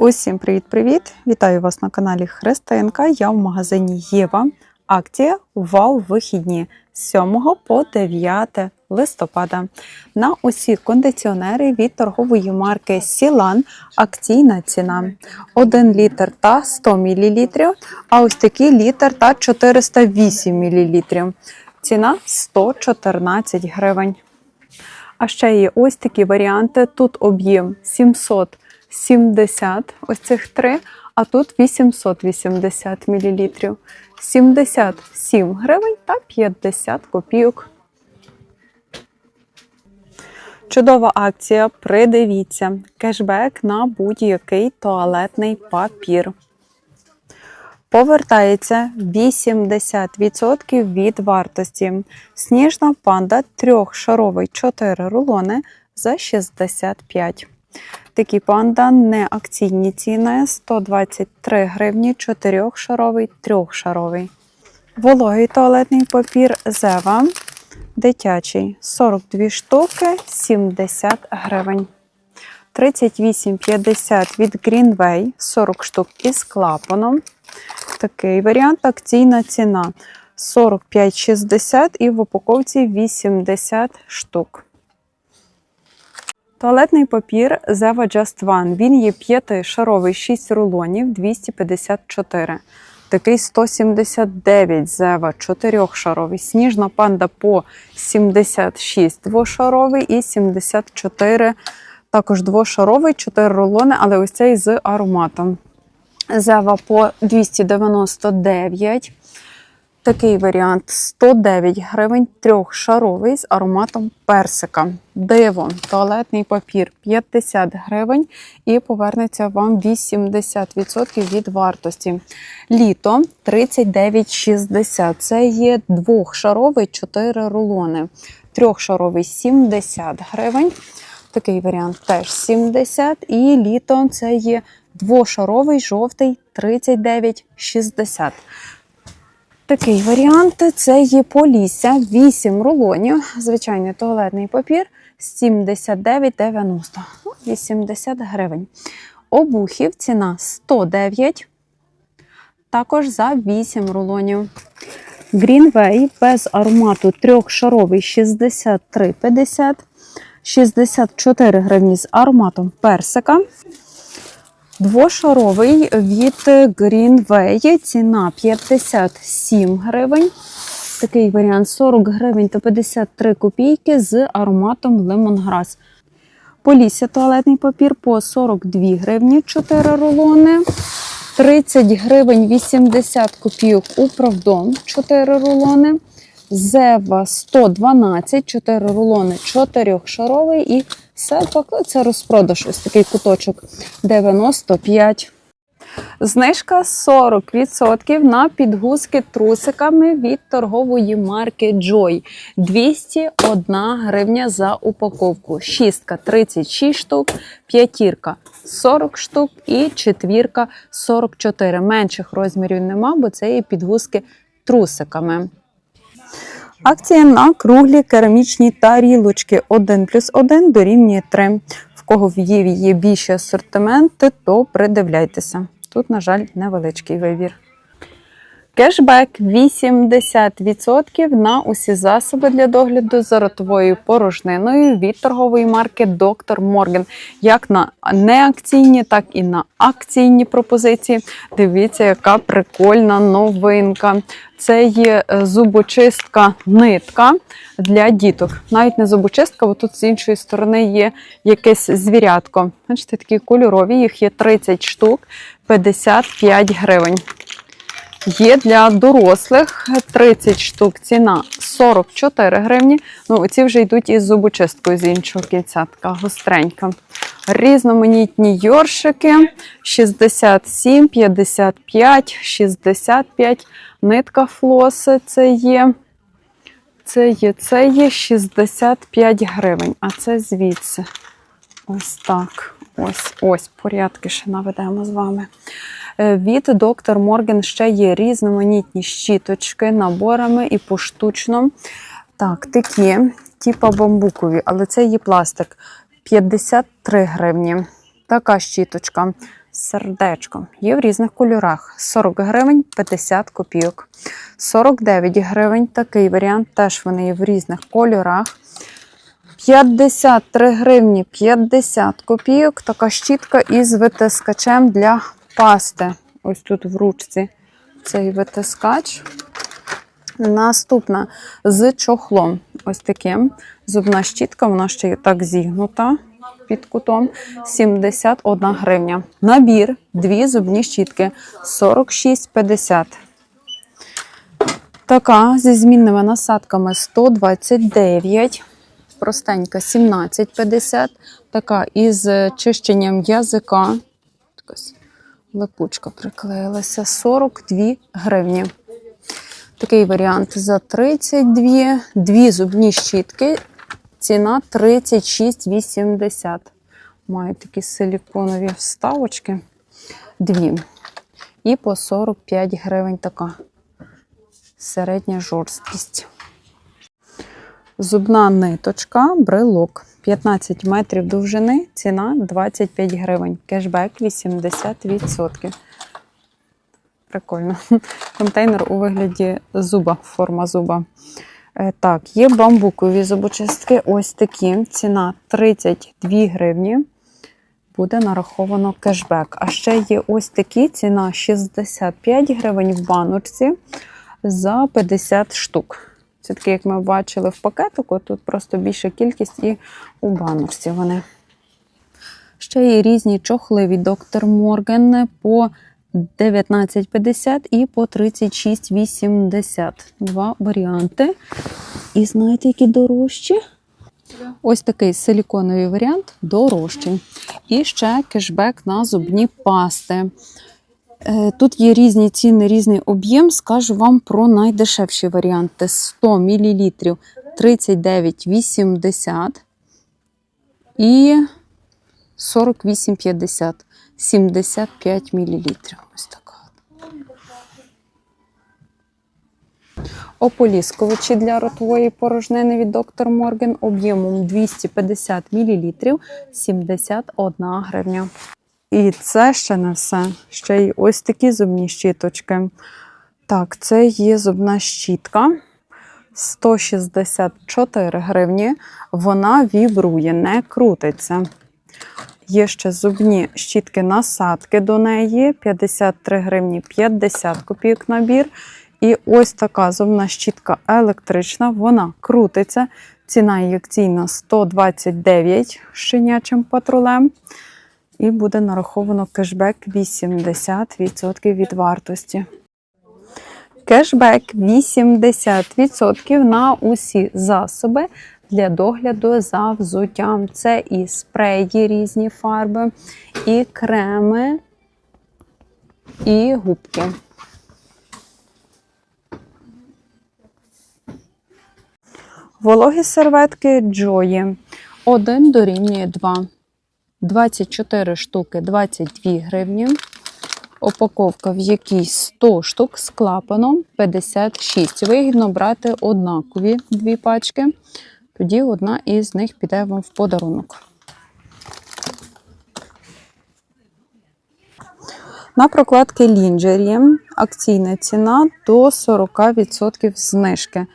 Усім привіт-привіт! Вітаю вас на каналі Христинка. Я в магазині Єва. Акція Вау вихідні з 7 по 9 листопада. На усі кондиціонери від торгової марки Сілан акційна ціна 1 літр та 100 мл, а ось такий літр та 408 мл. Ціна 114 гривень. А ще є ось такі варіанти. Тут об'єм 770, ось цих три, а тут 880 мл. 77 гривень та 50 копійок. Чудова акція. Придивіться. Кешбек на будь-який туалетний папір. Повертається 80% від вартості. Сніжна панда трьохшаровий 4 рулони за 65. Такі панда не акційні ціни 123 гривні, 4-шаровий, 3-шаровий. Вологий туалетний папір Зева дитячий 42 штуки 70 гривень. 38,50 від Greenway 40 штук із клапаном. Такий варіант акційна ціна 45,60 і в упаковці 80 штук. Туалетний папір Zeva Just One. Він є 5-шаровий 6 рулонів 254. Такий 179 Zeva 4-шаровий. Сніжна панда по 76 двошаровий і 74 також двошаровий, 4 рулони, але ось цей з ароматом. Зева по 299. Такий варіант 109 гривень, трьохшаровий з ароматом персика. Диво, туалетний папір 50 гривень і повернеться вам 80% від вартості. Літо 39,60. Це є двохшаровий 4 рулони. Трьохшаровий 70 гривень. Такий варіант теж 70. І літо це є двошаровий жовтий 39,60. Такий варіант це є полісся 8 рулонів, звичайний туалетний папір 79,90, 80 гривень. Обухів ціна 109, також за 8 рулонів. Greenway без аромату трьохшаровий 63,50, 64 гривні з ароматом персика. Двошаровий від Greenway, ціна 57 гривень. Такий варіант 40 гривень та 53 копійки з ароматом лемонграс. Полісся туалетний папір по 42 гривні 4 рулони. 30 гривень 80 копійок управдом 4 рулони. Зева 112, 4 рулони 4-шаровий і Селпак, це розпродаж, ось такий куточок 95. Знижка 40% на підгузки трусиками від торгової марки Joy. 201 гривня за упаковку. Шістка 36 штук, п'ятірка 40 штук і четвірка 44. Менших розмірів нема, бо це є підгузки трусиками. Акція на круглі керамічні тарілочки 1 плюс 1 дорівнює 3. В кого в Єві є більші асортименти, то придивляйтеся. Тут, на жаль, невеличкий вибір. Кешбек 80% на усі засоби для догляду за ротовою порожниною від торгової марки Доктор Морген. Як на неакційні, так і на акційні пропозиції. Дивіться, яка прикольна новинка. Це є е, зубочистка нитка для діток. Навіть не зубочистка, бо тут з іншої сторони є якесь звірятко. Бачите, такі кольорові, їх є 30 штук, 55 гривень. Є для дорослих 30 штук, ціна 44 гривні. Ну, оці вже йдуть із зубочисткою з іншого кінця, така гостренька. Різноманітні йоршики 67, 55, 65. Нитка флоси це є. Це є, це є 65 гривень, а це звідси. Ось так. Ось, ось, порядки ще наведемо з вами. Е, Від доктор Морген ще є різноманітні щіточки наборами і поштучно. Так, такі, типа бамбукові, але це є пластик 53 гривні. Така щіточка сердечко. Є в різних кольорах: 40 гривень 50 копійок. 49 гривень. Такий варіант. Теж вони є в різних кольорах. 53 гривні 50 копійок. Така щітка із витискачем для пасти. Ось тут в ручці цей витискач. Наступна з чохлом. Ось таким. Зубна щітка, вона ще так зігнута під кутом. 71 гривня. Набір, дві зубні щітки 46,50. Така зі змінними насадками 129. Простенька 17,50. Така із чищенням язика. Якась липучка приклеїлася 42 гривні. Такий варіант за 32. Дві зубні щітки. Ціна 36,80. Мають такі силіконові вставочки. Дві. І по 45 гривень така середня жорсткість. Зубна ниточка, брелок. 15 метрів довжини, ціна 25 гривень. Кешбек 80%. Прикольно. Контейнер у вигляді зуба, форма зуба. Е, Так, є бамбукові зубочистки. Ось такі. Ціна 32 гривні. Буде нараховано кешбек. А ще є ось такі ціна 65 гривень в баночці за 50 штук. Це такі, як ми бачили в пакетику, тут просто більша кількість і у баночці вони. Ще є різні чохли від доктор Морген по 19,50 і по 36,80. Два варіанти. І знаєте, які дорожчі? Ось такий силіконовий варіант дорожчий. І ще кешбек на зубні пасти. Е, Тут є різні ціни, різний об'єм. Скажу вам про найдешевші варіанти: 100 мл 39,80 і 48,50 75 мл. Ось така. Ополіскувачі для ротової порожнини від доктор Морген об'ємом 250 мл 71 гривня. І це ще не все. Ще й ось такі зубні щіточки. Так, це є зубна щітка. 164 гривні. Вона вібрує, не крутиться. Є ще зубні щітки насадки до неї. 53 гривні 50 копійок набір. І ось така зубна щітка електрична. Вона крутиться. Ціна ін'єкційна 129 з щенячим патрулем. І буде нараховано кешбек 80% від вартості. Кешбек 80% на усі засоби для догляду за взуттям. Це і спреї, різні фарби, і креми, і губки. Вологі серветки Джої. Один дорівнює 2. 24 штуки 22 гривні. Упаковка, в якій 100 штук з клапаном 56. Вигідно брати однакові дві пачки. Тоді одна із них піде вам в подарунок. На прокладки лінджері акційна ціна до 40% знижки.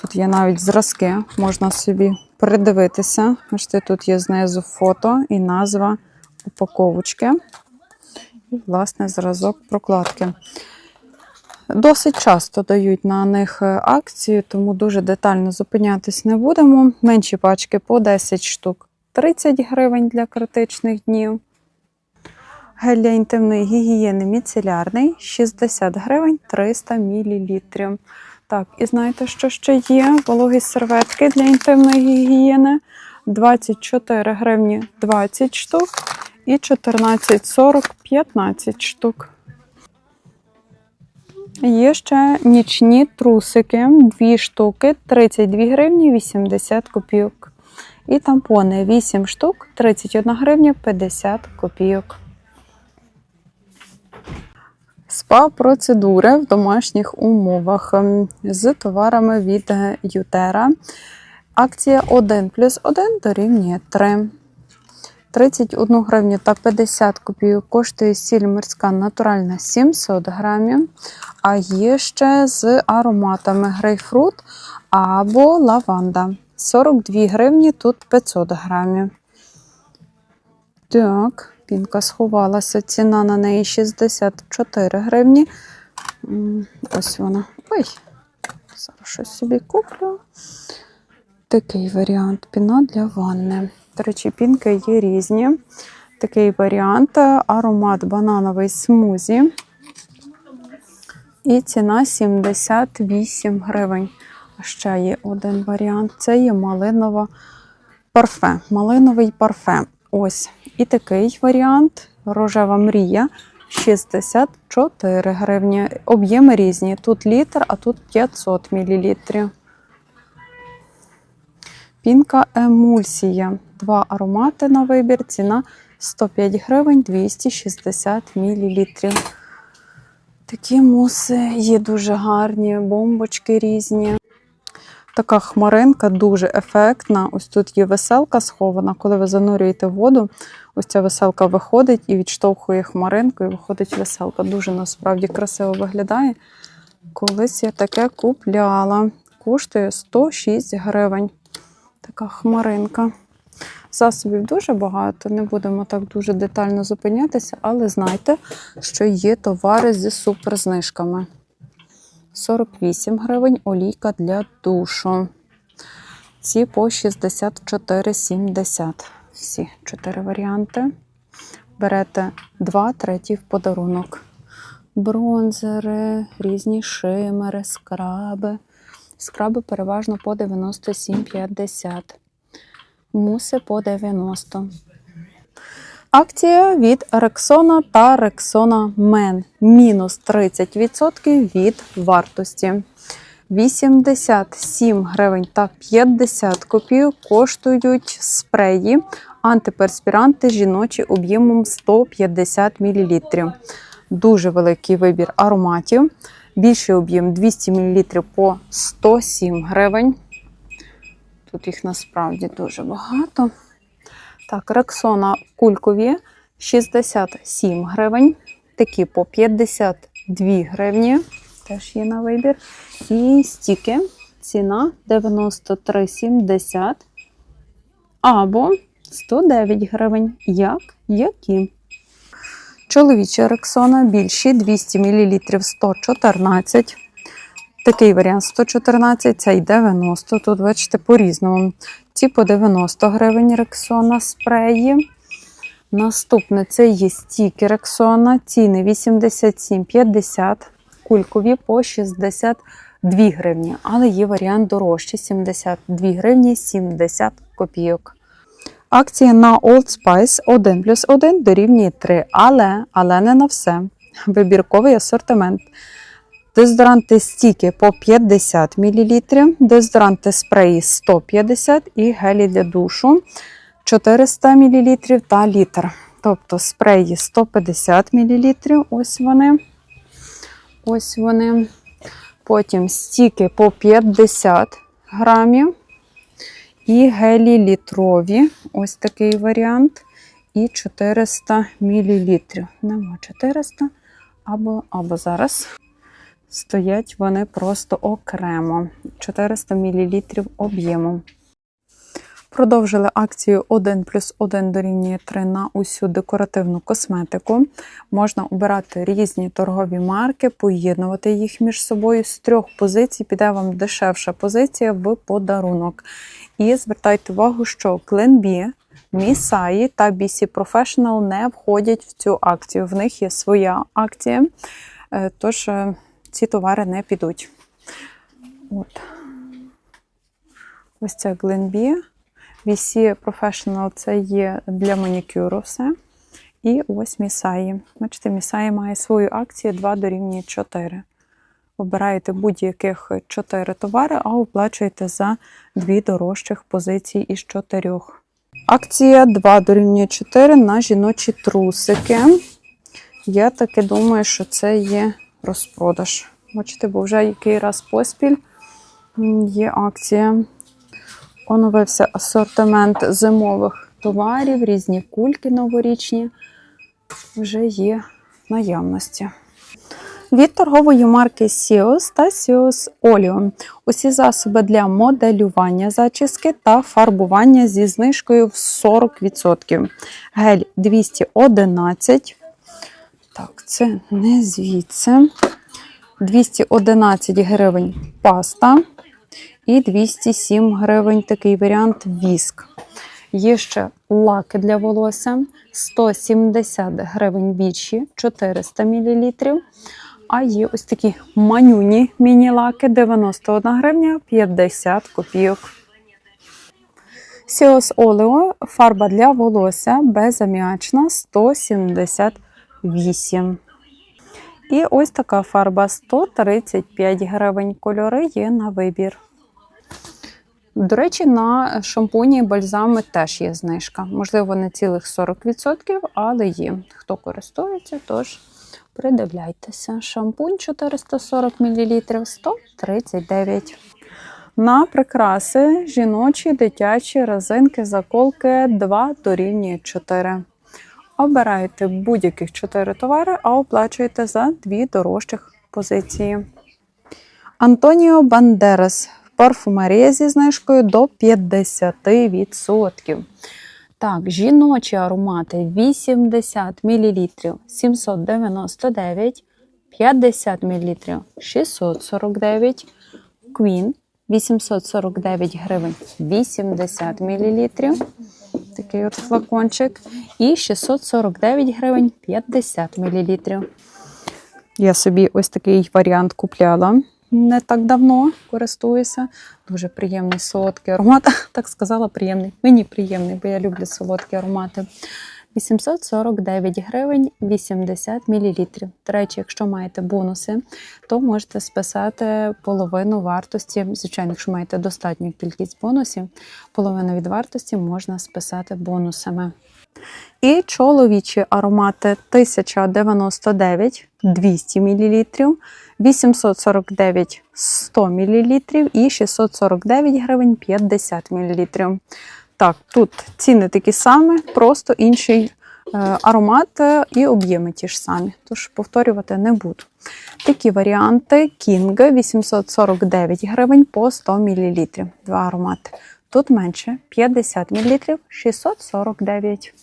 Тут є навіть зразки, можна собі передивитися. Бачите, тут є знизу фото і назва упаковочки. І, власне, зразок прокладки. Досить часто дають на них акцію, тому дуже детально зупинятись не будемо. Менші пачки по 10 штук 30 гривень для критичних днів. Гель для інтимної гігієни міцелярний 60 гривень 300 мл. Так, і знаєте, що ще є? Вологі серветки для інтимної гігієни 24 гривні 20 штук і 14,40 15 штук. Є ще нічні трусики, 2 штуки, 32 гривні 80 копійок. І тампони 8 штук, 31 гривня 50 копійок. Спа-процедури в домашніх умовах ем, з товарами від Ютера. Акція 1 плюс 1 дорівнює 3. 31 гривню та 50 копійок коштує сіль морська натуральна 700 грамів. А є ще з ароматами грейпфрут або лаванда. 42 гривні, тут 500 грамів. Так, пінка сховалася. Ціна на неї 64 гривні. Ось вона. Ой, зараз щось собі куплю. Такий варіант піна для ванни. До речі, пінки є різні. Такий варіант аромат банановий смузі. І ціна 78 гривень. А ще є один варіант. Це є малинова парфе. Малиновий парфе. Ось. І такий варіант рожева мрія 64 гривні. Об'єми різні. Тут літр, а тут 500 мл. Пінка емульсія. Два аромати на вибір. Ціна 105 гривень 260 мл. Такі муси є дуже гарні, бомбочки різні. Така хмаринка дуже ефектна. Ось тут є веселка схована. Коли ви занурюєте воду, ось ця веселка виходить і відштовхує хмаринку, і виходить веселка. Дуже насправді красиво виглядає. Колись я таке купляла. Коштує 106 гривень. Така хмаринка. Засобів дуже багато, не будемо так дуже детально зупинятися, але знайте, що є товари зі суперзнижками. 48 гривень олійка для душу. Ці по 64,70. Всі чотири варіанти. Берете два, третій в подарунок. Бронзери, різні шимери, скраби. Скраби переважно по 97,50. Муси по 90. Акція від Рексона та Рексона Мен. Мінус 30% від вартості. 87 гривень та 50 копійок коштують спреї антиперспіранти жіночі об'ємом 150 мл. Дуже великий вибір ароматів. Більший об'єм 200 мл по 107 гривень. Тут їх насправді дуже багато. Так, рексона кулькові 67 гривень. Такі по 52 гривні. Теж є на вибір. І стіки. Ціна 93,70 або 109 гривень. Як? Які? Чоловіча рексона більші 200 мл 114. Такий варіант 114, цей 90. Тут, бачите, по-різному. Ці по 90 гривень рексона спреї. Наступне це є стіки рексона. Ціни 87,50, кулькові по 62 гривні. Але є варіант дорожчий 72 гривні 70 копійок. Акція на Old Spice 1 плюс 1 дорівнює 3. Але, але не на все. Вибірковий асортимент. Дезодоранти стіки по 50 мл, дезодоранти спреї 150 і гелі для душу 400 мл та літр. Тобто спреї 150 мл. Ось вони. Ось вони. Потім стіки по 50 грамів. І гелі літрові. Ось такий варіант. І 400 мл. Нема 400 або, або зараз. Стоять вони просто окремо 400 мл об'єму. Продовжили акцію 1 плюс 1 дорівнює 3 на усю декоративну косметику. Можна обирати різні торгові марки, поєднувати їх між собою. З трьох позицій піде вам дешевша позиція в подарунок. І звертайте увагу, що Glenbee, Місаї та BC Professional не входять в цю акцію. В них є своя акція. Е, Тож е, ці товари не підуть. От. Ось це Glenbee. VC Professional це є для манікюру все. І ось Місаї. Бачите, Місаї має свою акцію 2 дорівнює 4. Обираєте будь-яких 4 товари, а оплачуєте за дві дорожчих позиції із 4. Акція 2 дорівнює 4 на жіночі трусики. Я таки думаю, що це є розпродаж. Бачите, бо вже який раз поспіль є акція. Оновився асортимент зимових товарів, різні кульки новорічні вже є наявності. Від торгової марки Сіос та Сіос Оліо. Усі засоби для моделювання зачіски та фарбування зі знижкою в 40%. Гель 211. Так, це не звідси. 211 гривень паста і 207 гривень такий варіант віск. Є ще лаки для волосся 170 гривень вічі 400 мл. А є ось такі манюні міні-лаки 91 гривня 50 копійок. Сіос Олео фарба для волосся безаміачна 178. І ось така фарба 135 гривень. Кольори є на вибір. До речі, на шампуні і бальзами теж є знижка. Можливо, не цілих 40%, але є. Хто користується, тож придивляйтеся. Шампунь 440 мл 139. На прикраси жіночі, дитячі, резинки, заколки 2 дорівнює 4. Обирайте будь-яких 4 товари, а оплачуєте за дві дорожчих позиції. Антоніо Бандерас. Парфумерія зі знижкою до 50%. Так, жіночі аромати 80 мл 799, 50 мл 649, Queen 849 гривень 80 мл. Такий от флакончик. І 649 гривень 50 мл. Я собі ось такий варіант купляла не так давно користуюся. Дуже приємний солодкий аромат. Так сказала, приємний. Мені приємний, бо я люблю солодкі аромати. 849 гривень 80 мл. До речі, якщо маєте бонуси, то можете списати половину вартості. Звичайно, якщо маєте достатню кількість бонусів, половину від вартості можна списати бонусами. І чоловічі аромати 1099 200 мл, 849 100 мл і 649 гривень 50 мл. Так, тут ціни такі самі, просто інший е, аромат і об'єми ті ж самі. Тож повторювати не буду. Такі варіанти King 849 гривень по 100 мл. Два аромати. Тут менше 50 мл 649.